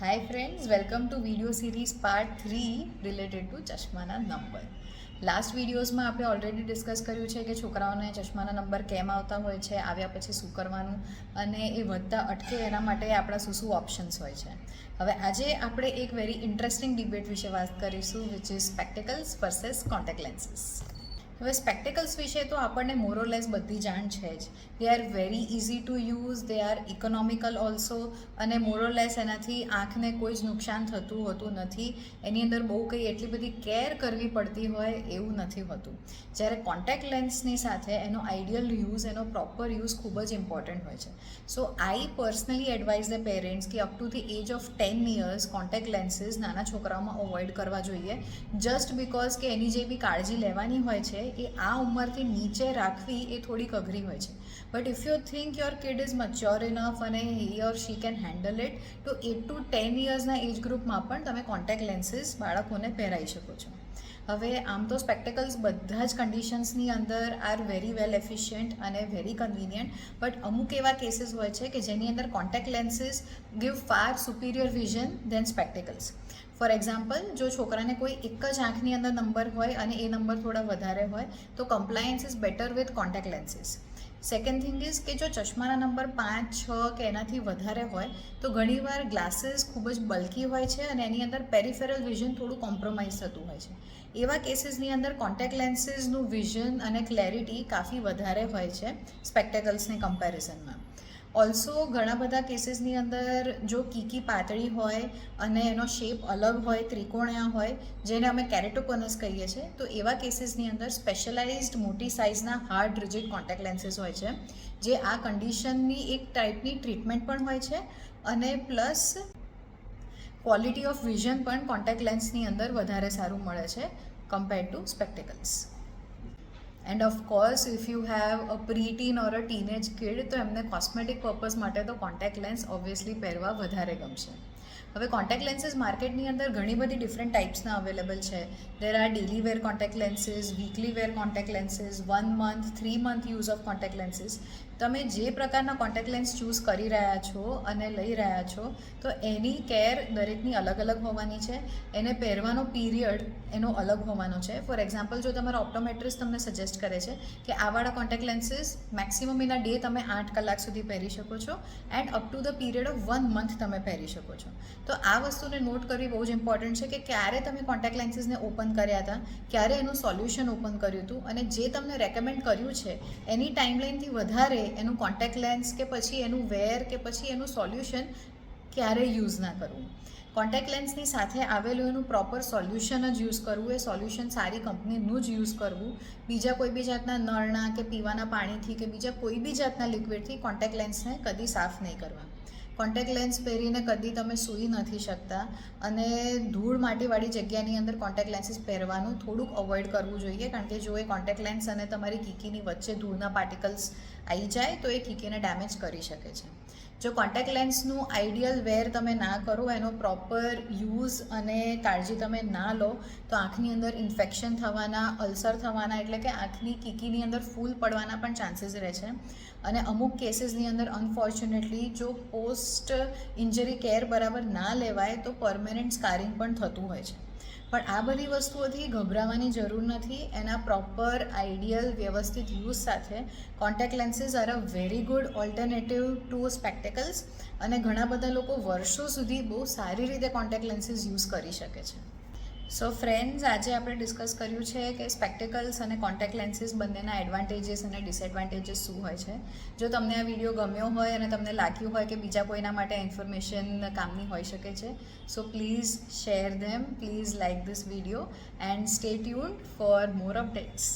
Hi friends, welcome to video series part 3 related to ચશ્માના number last વિડીયોઝમાં આપણે already discuss કર્યું છે કે છોકરાઓને ચશ્માના નંબર કેમ આવતા હોય છે આવ્યા પછી શું કરવાનું અને એ વધતા અટકે એના માટે આપણા શું શું ઓપ્શન્સ હોય છે. હવે આજે આપણે એક વેરી ઇન્ટરેસ્ટિંગ ડિબેટ વિશે વાત કરીશું which is spectacles versus contact lenses હવે સ્પેક્ટિકલ્સ વિશે તો આપણને મોરોલેસ બધી જાણ છે જ. They are very easy to use they are economical also અને મોરોલેસ એનાથી આંખને કોઈ જ નુકસાન થતું હોતું નથી. એની અંદર બહુ કંઈ એટલી બધી કેર કરવી પડતી હોય એવું નથી હોતું. જ્યારે કોન્ટેક્ટ લેન્સની સાથે એનો આઈડિયલ યુઝ એનો પ્રોપર યુઝ ખૂબ જ ઇમ્પોર્ટન્ટ હોય છે. So I personally advise the parents કે up to the age of ten years contact lenses નાના છોકરાઓમાં અવોઇડ કરવા જોઈએ. જસ્ટ બિકોઝ કે એની જે બી કાળજી લેવાની હોય છે એ આ ઉંમરથી નીચે રાખવી એ થોડીક અઘરી હોય છે. But if you think your kid is mature enough અને he or she can handle it તો એટ ટુ ટેન યર્સના એજ ગ્રુપમાં પણ તમે કોન્ટેક્ટ લેન્સીસ બાળકોને પહેરાવી શકો છો. હવે આમ તો સ્પેક્ટેકલ્સ બધા જ કન્ડિશન્સની અંદર આર વેરી વેલ એફિશિયન્ટ અને વેરી કન્વિનિયન્ટ બટ અમુક એવા કેસીસ હોય છે કે જેની અંદર contact lenses give far superior vision than spectacles for example જો છોકરાને કોઈ એક જ આંખની અંદર નંબર હોય અને એ નંબર થોડા વધારે હોય, તો compliance is better with contact lenses second thing is કે જો ચશ્માના નંબર પાંચ, છ કે એનાથી વધારે હોય, તો ઘણીવાર ગ્લાસીસ ખૂબ જ બલ્કી હોય છે અને એની અંદર પેરિફેરલ વિઝન થોડું કોમ્પ્રોમાઇઝ થતું હોય છે. એવા કેસીસની અંદર કોન્ટેક્ટ લેન્સીસનું વિઝન અને ક્લેરિટી કાફી વધારે હોય છે સ્પેક્ટેકલ્સની કમ્પેરિઝનમાં ઓલ્સો ઘણા બધા કેસીસની અંદર જો કીકી પાતળી હોય અને એનો શેપ અલગ હોય, ત્રિકોણિયા હોય, જેને અમે કેરેટોકોનસ કહીએ છીએ, તો એવા કેસીસની અંદર સ્પેશિયલાઇઝ્ડ મોટી સાઇઝના હાર્ડ રિજિડ કોન્ટેક્ટ લેન્સીસ હોય છે, જે આ કન્ડિશનની એક ટાઈપની ટ્રીટમેન્ટ પણ હોય છે અને પ્લસ ક્વોલિટી ઓફ વિઝન પણ કોન્ટેક્ટ લેન્સની અંદર વધારે સારું મળે છે compare to spectacles and of course if you have a preteen or a teenage kid તો એમને કોસ્મેટિક પર્પઝ માટે તો કોન્ટેક્ટ લેન્સ ઓબ્વિયસલી પહેરવા વધારે ગમશે. હવે કોન્ટેક્ટ લેન્સીસ માર્કેટની અંદર ઘણી બધી ડિફરન્ટ ટાઈપ્સના અવેલેબલ છે. There are daily wear contact lenses weekly wear contact lenses one month three month use of contact lenses તમે જે પ્રકારના કોન્ટેક્ટ લેન્સ ચૂઝ કરી રહ્યા છો અને લઈ રહ્યા છો, તો એની કેર દરેકની અલગ અલગ હોવાની છે. એને પહેરવાનો પીરિયડ એનો અલગ હોવાનો છે. ફોર એક્ઝામ્પલ જો તમારો ઓપ્ટોમેટ્રિસ્ટ તમને સજેસ્ટ કરે છે કે આવાળા contact lenses maximum a day તમે આઠ કલાક સુધી પહેરી શકો છો and up to the period of one month તમે પહેરી શકો છો. તો આ વસ્તુને નોટ કરવી બહુ જ ઇમ્પોર્ટન્ટ છે કે ક્યારે તમે કોન્ટેક્ટ લેન્સીસને ઓપન કર્યા હતા, ક્યારે એનું સોલ્યુશન ઓપન કર્યું હતું અને જે તમને રેકમેન્ડ કર્યું છે, એની ટાઈમલાઇનથી વધારે એનું કોન્ટેક્ટ લેન્સ કે પછી એનું વેર કે પછી એનું સોલ્યુશન ક્યારે યુઝ ના કરવું. કોન્ટેક્ટ લેન્સની સાથે આવેલું એનું પ્રોપર સોલ્યુશન જ યુઝ કરવું, એ સોલ્યુશન સારી કંપનીનું જ યુઝ કરવું. બીજા કોઈ બી જાતના નળના કે પીવાના પાણીથી કે બીજા કોઈ બી જાતના લિક્વિડથી કોન્ટેક્ટ લેન્સને કદી સાફ નહીં કરવા. કોન્ટેક્ટ લેન્સ પહેરીને કદી તમે સૂઈ નથી શકતા. અને ધૂળ માટીવાળી જગ્યાની અંદર કોન્ટેક્ટ લેન્સીસ પહેરવાનું થોડુંક અવોઇડ કરવું જોઈએ, કારણ કે જો એ કોન્ટેક્ટ લેન્સ અને તમારી કીકીની વચ્ચે ધૂળના પાર્ટિકલ્સ આવી જાય, તો એ કીકીને ડેમેજ કરી શકે છે. જો કોન્ટેક્ટ લેન્સનું આઈડિયલ વેર તમે ના કરો, એનો પ્રોપર યુઝ અને કાળજી તમે ના લો, તો આંખની અંદર ઇન્ફેક્શન થવાના, અલ્સર થવાના, એટલે કે આંખની કીકીની અંદર ફૂલ પડવાના પણ ચાન્સીસ રહે છે. અને અમુક કેસીસની અંદર અનફોર્ચ્યુનેટલી જો પોસ્ટ ઇન્જરી કેર બરાબર ના લેવાય તો પરમેનન્ટ સ્કારિંગ પણ થતું હોય છે. પણ આ બધી વસ્તુઓથી ગભરાવાની જરૂર નથી. એના પ્રોપર આઈડિયલ વ્યવસ્થિત યુઝ સાથે contact lenses are a very good alternative to spectacles અને ઘણા બધા લોકો વર્ષો સુધી બહુ સારી રીતે કોન્ટેક્ટ લેન્સીસ યુઝ કરી શકે છે. સો ફ્રેન્ડ્સ આજે આપણે ડિસ્કસ કર્યું છે કે સ્પેક્ટેકલ્સ અને કોન્ટેક્ટ લેન્સીસ બંનેના એડવાન્ટેજીસ અને ડિસએડવાન્ટેજીસ શું હોય છે. જો તમને આ વીડિયો ગમ્યો હોય અને તમને લાગ્યું હોય કે બીજા કોઈના માટે ઇન્ફોર્મેશન કામની હોઈ શકે છે so please share them please like this video and stay tuned for more updates